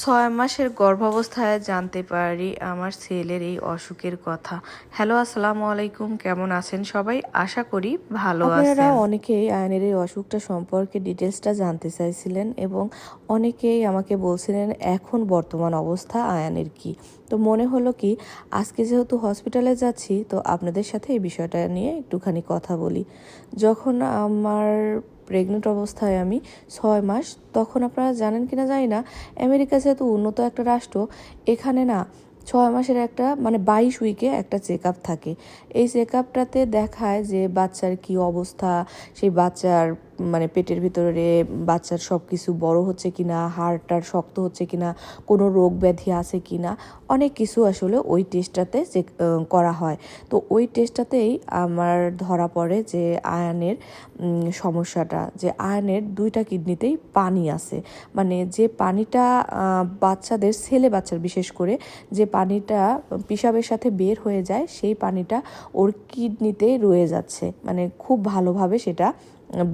ছয় মাসের গর্ভাবস্থায় জানতে পারি আমার ছেলের এই অসুখের কথা। হ্যালো আসসালামু আলাইকুম কেমন আছেন সবাই? আশা করি ভালো আপনারা আছেন। অনেকেই আয়নের এই অসুখটা সম্পর্কে ডিটেলসটা জানতে চাইছিলেন এবং অনেকেই আমাকে বলছিলেন এখন বর্তমান অবস্থা আয়ানের কি? তো মনে হলো কি আজকে যেহেতু হসপিটালে যাচ্ছি তো আপনাদের সাথে এই বিষয়টা নিয়ে একটুখানি কথা বলি। যখন আমার প্রেগনেন্ট অবস্থায় আমি ছয় মাস। তখন আপনারা জানেন কি না জানি না, আমেরিকা যেহেতু উন্নত একটা রাষ্ট্র, এখানে না ছয় মাসের একটা মানে বাইশ উইকে একটা চেক থাকে। এই চেক দেখায় যে বাচ্চার কি অবস্থা, সেই বাচ্চার মানে পেটের ভিতরে বাচ্চার সব কিছু বড় হচ্ছে কিনা হাড়টার শক্ত হচ্ছে কি না কোনো রোগ ব্যাধি আছে কি না অনেক কিছু আসলে ওই টেস্টটাতে চেক করা হয়। তো ওই টেস্টটাতেই আমার ধরা পড়ে যে আয়নের সমস্যাটা, যে আয়নের দুইটা কিডনিতেই পানি আছে। মানে যে পানিটা বাচ্চাদের, ছেলে বাচ্চার বিশেষ করে, যে পানিটা পিসাবের সাথে বের হয়ে যায়, সেই পানিটা ওর কিডনিতে রয়ে যাচ্ছে। মানে খুব ভালোভাবে সেটা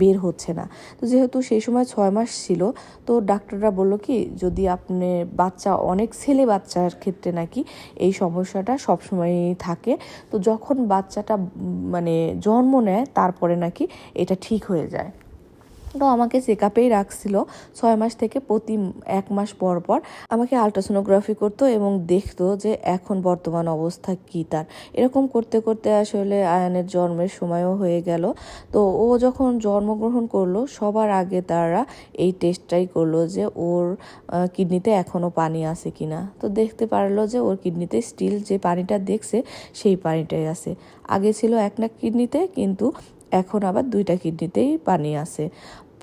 বের হচ্ছে না। তো যেহেতু সেই সময় ছয় মাস ছিল, তো ডাক্তাররা বলল কি, যদি আপনি বাচ্চা, অনেক ছেলে বাচ্চার ক্ষেত্রে নাকি এই সমস্যাটা সবসময়ই থাকে, তো যখন বাচ্চাটা মানে জন্ম নেয়, তারপরে নাকি এটা ঠিক হয়ে যায়। তো আমাকে চেক আপেই রাখছিল ছয় মাস থেকে প্রতি এক মাস পর পর। আমাকে আলট্রাসোনোগ্রাফি করতো এবং দেখতো যে এখন বর্তমান অবস্থা কী তার। এরকম করতে করতে আসলে আয়ানের জন্মের সময়ও হয়ে গেল। তো ও যখন জন্মগ্রহণ করল, সবার আগে তারা এই টেস্টটাই করল যে ওর কিডনিতে এখনও পানি আছে কি না তো দেখতে পারল যে ওর কিডনিতে স্টিল যে পানিটা দেখছে, সেই পানিটাই আছে। আগে ছিল এক না কিডনিতে কিন্তু এখন আবার দুইটা কিডনিতেই পানি আছে।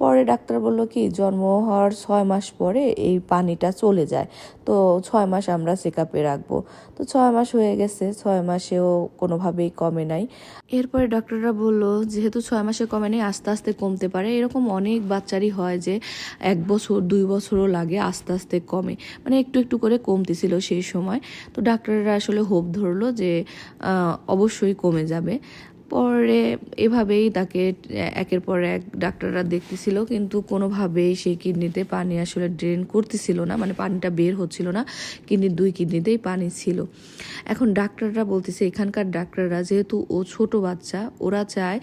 পরে ডাক্তার বলল কি, জন্ম হওয়ার ছয় মাস পরে এই পানিটা চলে যায়। তো ছয় মাস আমরা চেক আপে রাখব। তো ছয় মাস হয়ে গেছে, ছয় মাসেও কোনোভাবেই কমে নাই। এরপরে ডক্টররা বলল, যেহেতু ছয় মাসে কমে নেই, আস্তে আস্তে কমতে পারে। এরকম অনেক বাচ্চারই হয় যে এক বছর, দুই বছরও লাগে আস্তে আস্তে কমে। মানে একটু একটু করে কমতেছিল সেই সময়। তো ডাক্তাররা আসলে হোপ ধরলো যে অবশ্যই কমে যাবে। পরে এভাবেই তাকে, একের পর এক ডাক্তাররা দেখতেছিল, কিন্তু কোনোভাবেই সেই কিডনিতে পানি আসলে ড্রেন করতেছিল না মানে পানিটা বের হচ্ছিল না কিডনির দুই কিডনিতেই পানি ছিল। এখন ডাক্তাররা বলতেছে, এখানকার ডাক্তাররা যেহেতু ও ছোট বাচ্চা, ওরা চায়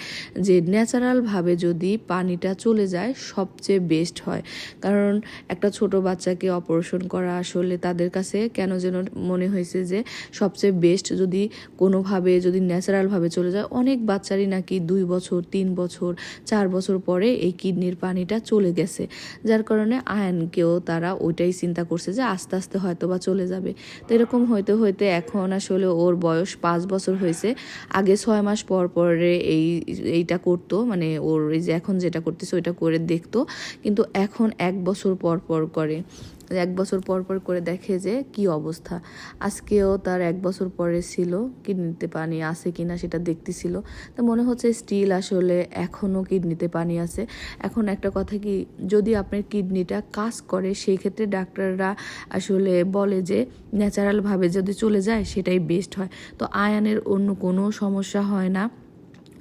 যে ন্যাচারালভাবে যদি পানিটা চলে যায়, সবচেয়ে বেস্ট হয়। কারণ একটা ছোট বাচ্চাকে অপারেশন করা আসলে তাদের কাছে কেন যেন মনে হয়েছে যে সবচেয়ে বেস্ট যদি কোনোভাবে, যদি ন্যাচারালভাবে চলে যায়, অনেক বাচ্চারই নাকি দুই বছর, তিন বছর, চার বছর পরে এই কিডনির পানিটা চলে গেছে। যার কারণে আয়নকেও তারা ওইটাই চিন্তা করছে যে আস্তে আস্তে হয়তো বা চলে যাবে। তো এরকম হইতে হইতে এখন আসলে ওর বয়স পাঁচ বছর হয়েছে। আগে ছয় মাস পর পরে এই, এইটা করতো মানে ওর এই যে এখন যেটা করতেছে ওইটা করে দেখতো। কিন্তু এখন এক বছর পর পর করে। এক বছর পর পর করে দেখে যে কি অবস্থা। আজকেও তার এক বছর পরে ছিল, কিডনিতে পানি আছে কি না সেটা দেখতেছিল। তো মনে হচ্ছে স্টিল আসলে এখনও কিডনিতে পানি আছে। এখন একটা কথা কি, যদি আপনার কিডনিটা কাজ করে, সেই ক্ষেত্রে ডাক্তাররা আসলে বলে যে, ন্যাচারালভাবে যদি চলে যায়, সেটাই বেস্ট হয়। তো আয়ানের অন্য কোনো সমস্যা হয় না।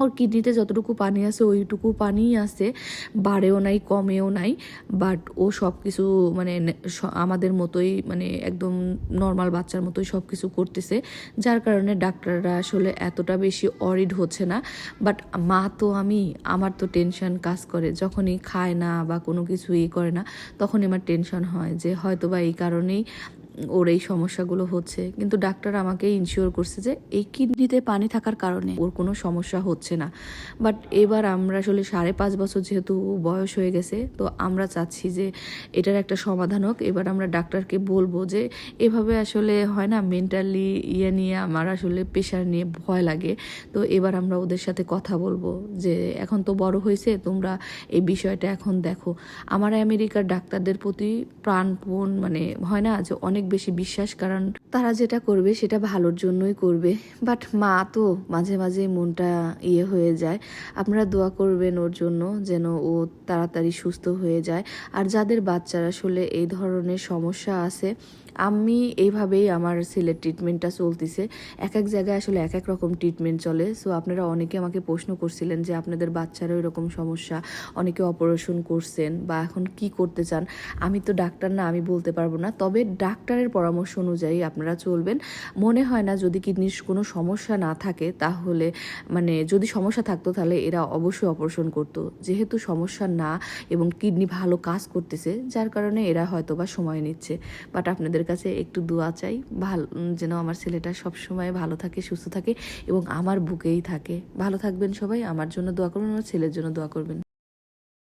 ওর কিডনিতে যতটুকু পানি আছে, ওইটুকু পানিই আছে। বাড়েও নাই, কমেও নাই বাট ও সব কিছু মানে আমাদের মতোই মানে একদম নর্মাল বাচ্চার মতোই সব কিছু করতেছে, যার কারণে ডাক্তাররা আসলে এতটা বেশি অরিড হচ্ছে না। বাট মা তো আমি, আমার তো টেনশন কাজ করে, যখনই খায় না বা কোনো কিছু ই করে না তখন আমার টেনশন হয় যে হয়তো বা এই কারণেই ওর এই সমস্যাগুলো হচ্ছে। কিন্তু ডাক্তার আমাকে ইনশিওর করছে যে এই কিডনিতে পানি থাকার কারণে ওর কোনো সমস্যা হচ্ছে না। বাট এবার আমরা আসলে সাড়ে পাঁচ বছর যেহেতু বয়স হয়ে গেছে, তো আমরা চাচ্ছি যে এটার একটা সমাধান হোক। এবার আমরা ডাক্তারকে বলব যে এভাবে আসলে হয় না মেন্টালি ইয়ে নিয়ে আমার আসলে প্রেশার নিয়ে ভয় লাগে। তো এবার আমরা ওদের সাথে কথা বলব যে এখন তো বড় হয়েছে, তোমরা এই বিষয়টা এখন দেখো। আমার আমেরিকার ডাক্তারদের প্রতি প্রাণপণ মানে হয় না যে অনেক বেশি বিশ্বাস, কারণ তারা যেটা করবে সেটা ভালোর জন্যই করবে। বাট মা তো মাঝে মাঝে মনটা ইয়ে হয়ে যায়। আপনারা দোয়া করবেন ওর জন্য যেন ও তাড়াতাড়ি সুস্থ হয়ে যায়। আর যাদের বাচ্চার আসলে এই ধরনের সমস্যা আছে, আমি এইভাবেই আমার ছেলের ট্রিটমেন্টটা চলতেছে। এক এক জায়গায় আসলে এক এক রকম ট্রিটমেন্ট চলে। সো আপনারা অনেকে আমাকে প্রশ্ন করছিলেন যে আপনাদের বাচ্চারও এরকম সমস্যা, অনেকে অপারেশন করছেন বা এখন কি করতে চান? আমি তো ডাক্তার না, আমি বলতে পারব না। তবে ডাক্তারের পরামর্শ অনুযায়ী আপনারা চলবেন। মনে হয় না যদি কিডনির কোনো সমস্যা না থাকে, তাহলে মানে যদি সমস্যা থাকতো তাহলে এরা অবশ্যই অপারেশন করতো। যেহেতু সমস্যা না এবং কিডনি ভালো কাজ করতেছে, যার কারণে এরা হয়তো বা সময় নিচ্ছে। বাট আপনাদের কাছে একটু দোয়া চাই, ভালো, যেন আমার ছেলেটা সবসময় ভালো থাকে, সুস্থ থাকে এবং আমার বুকেই থাকে। ভালো থাকবেন সবাই, আমার জন্য দোয়া করবেন, আমার ছেলের জন্য দোয়া করবেন।